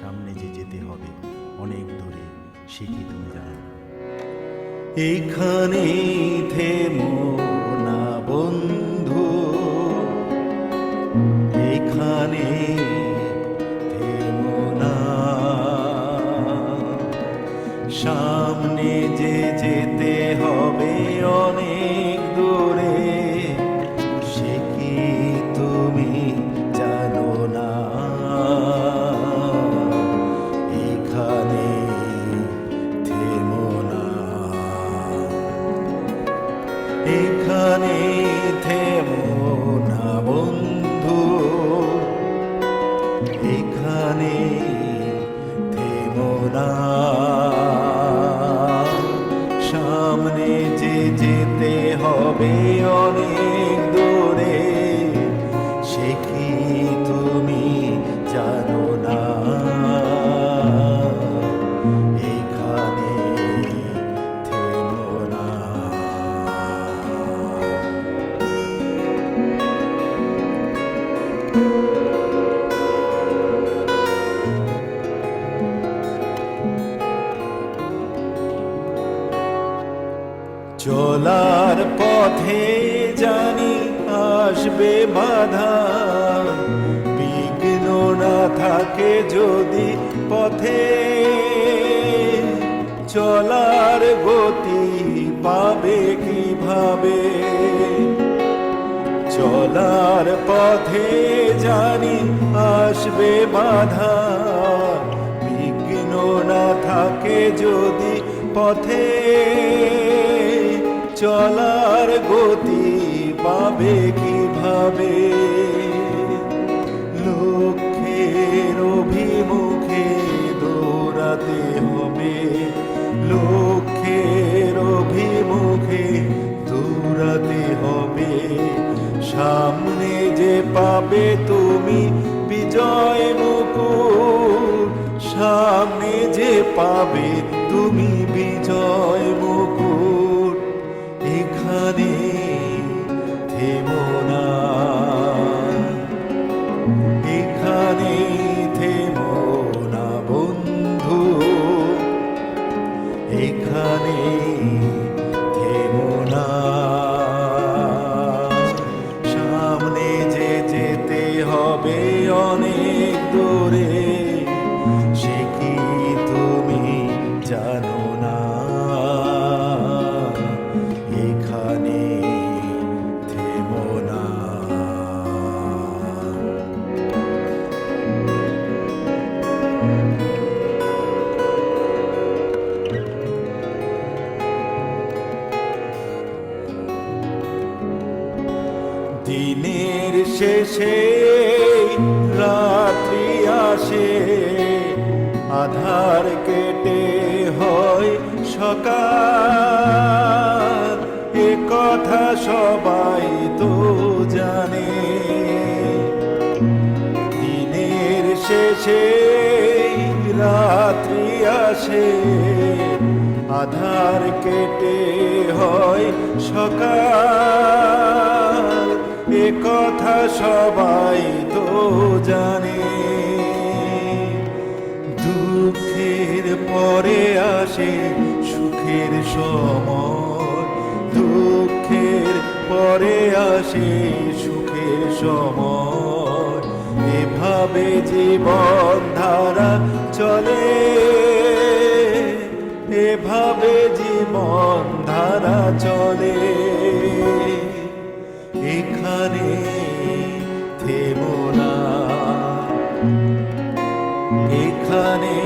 সামনে যে যেতে হবে অনেক দূরে সে কি তুমি জানো? এখানে থেমো। এখানে পথে জানি আসবে বাধা। বিঘ্ন না থাকে যদি পথে। চলার গতি পাবে কীভাবে? চলার পথে জানি আসবে বাধা। বিঘ্ন না থাকে যদি পথে। চলার গতি পাবে কীভাবে? লক্ষ্যের অভিমুখে দৌড়াতে হবে। লক্ষ্যের অভিমুখে দৌড়াতে হবে। সামনে যে পাবে তুমি বিজয় মুকুট, সামনে যে পাবে তুমি বিজয় মুকুট। এখানে থেমো না। এখানে দিনের শেষে রাত্রি আসে, আধার কেটে হয় সকাল। এ কথা সবাই তো জানে। দিনের শেষে রাত্রি আসে, আধার কেটে হয় সকাল। কথা সবাই তো জানে। দুঃখের পরে আসে সুখের সময়। দুঃখের পরে আসে সুখের সময়। এভাবে জীবন ধারা চলে। এভাবে জীবন ধারা চলে। এখানে থেমো না। এখানে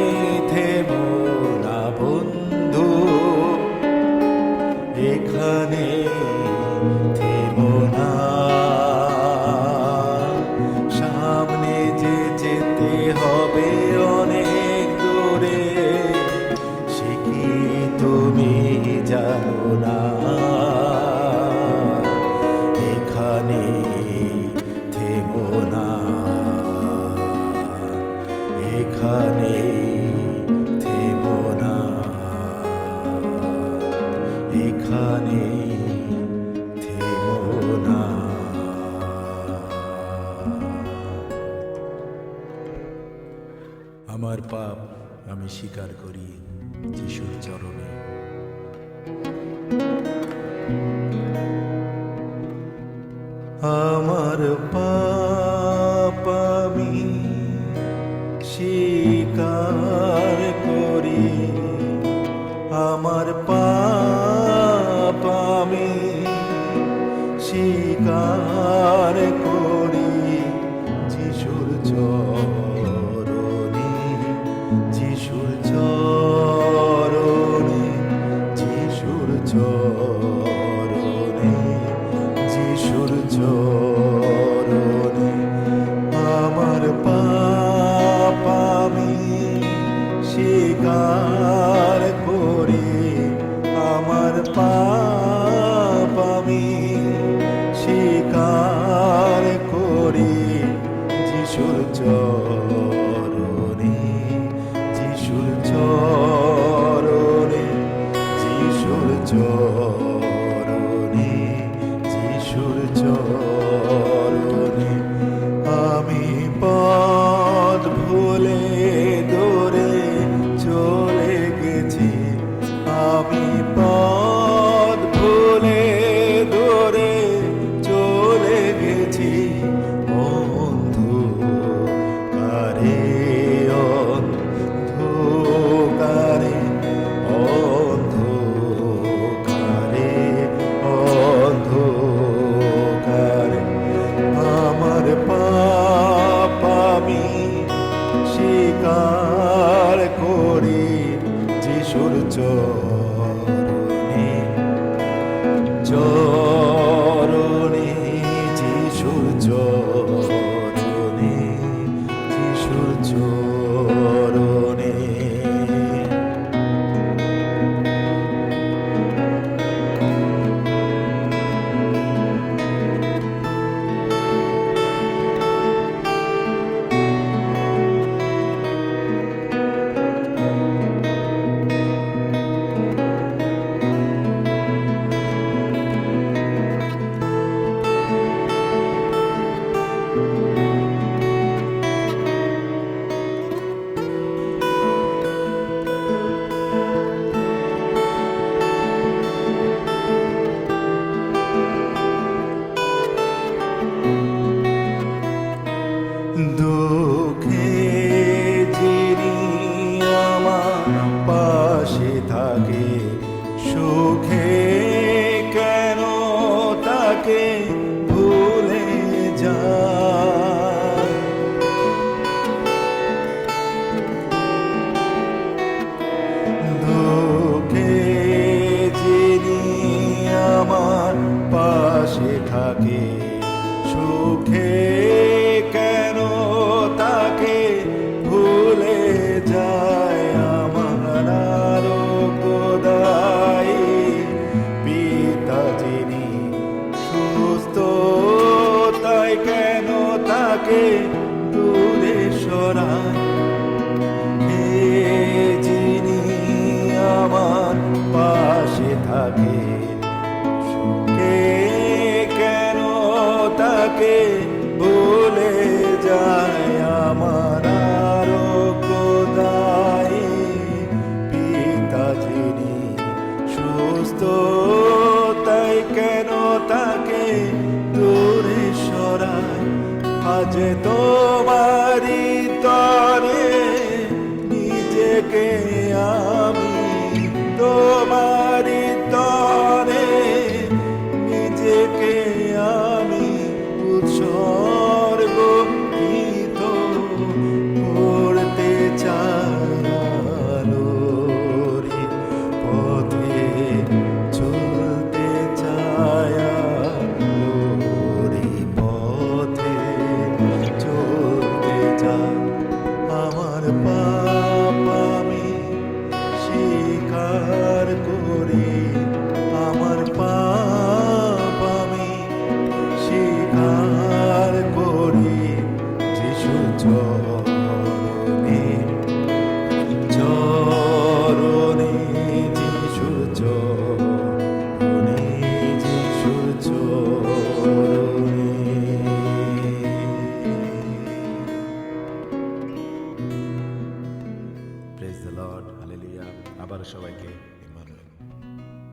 আমি স্বীকার করি যিশুর চরণে। আমার পা love. জয় again. তো তাই কেন তাকে দূরে সরায়? আজ তোমারি তরে নিজেকে আমি তোমারি তরে নিজেকে আমি উৎসব